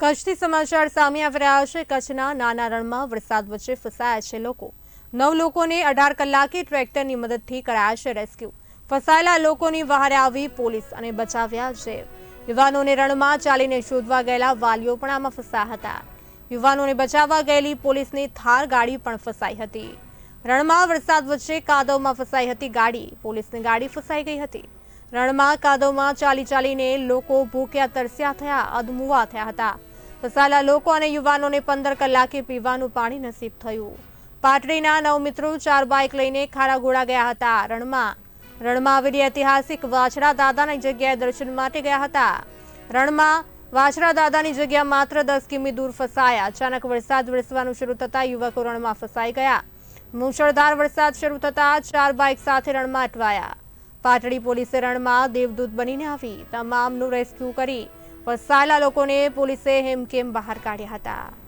કચ્છથી સમાચાર સામે આવી રહ્યા છે. કચ્છના નાના રણમાં વરસાદ વચ્ચે ફસાયા છે લોકો. નવ લોકોને અઢાર કલાકે ટ્રેક્ટરની મદદથી કરાયા છે રેસ્ક્યુ. ફસાયેલા લોકોની વહારે આવી પોલીસ અને બચાવ્યા છે. યુવાનોને રણમાં ચાલીને શોધવા ગયેલા વાલીઓ પણ આમાં ફસાયા હતા. યુવાનોને બચાવવા ગયેલી પોલીસની થાર ગાડી પણ ફસાઈ હતી. રણમાં વરસાદ વચ્ચે કાદવમાં ફસાઈ હતી ગાડી. પોલીસની ગાડી ફસાઈ ગઈ હતી. રણમાં કાદવમાં ચાલી ચાલીને લોકો ભૂખ્યા તરસ્યા થયા, અધમુવા થયા હતા. ફસાયેલા લોકો અને યુવાનોને પંદર કલાકે પીવાનું પાણી નસીબ થયું. પાટડીના નવ મિત્રો ચાર બાઇક લઈને ખારાગોડા ગયા હતા. રણમાં રણમાં આવેલી ઐતિહાસિક વાછડા દાદાની જગ્યાએ દર્શન માટે ગયા હતા. રણમાં, વાછડા દાદાની જગ્યા માત્ર દસ કિમી દૂર ફસાયા. અચાનક વરસાદ વરસવાનું શરૂ થતા યુવકો રણમાં ફસાઈ ગયા. મુશળધાર વરસાદ શરૂ થતા ચાર બાઇક સાથે રણમાં અટવાયા. પાટડી પોલીસે રણમાં દેવદૂત બનીને આવી. તમામનું રેસ્ક્યુ કરી ફસાયેલા લોકોને પોલીસે હેમકેમ બહાર કાઢ્યા હતા.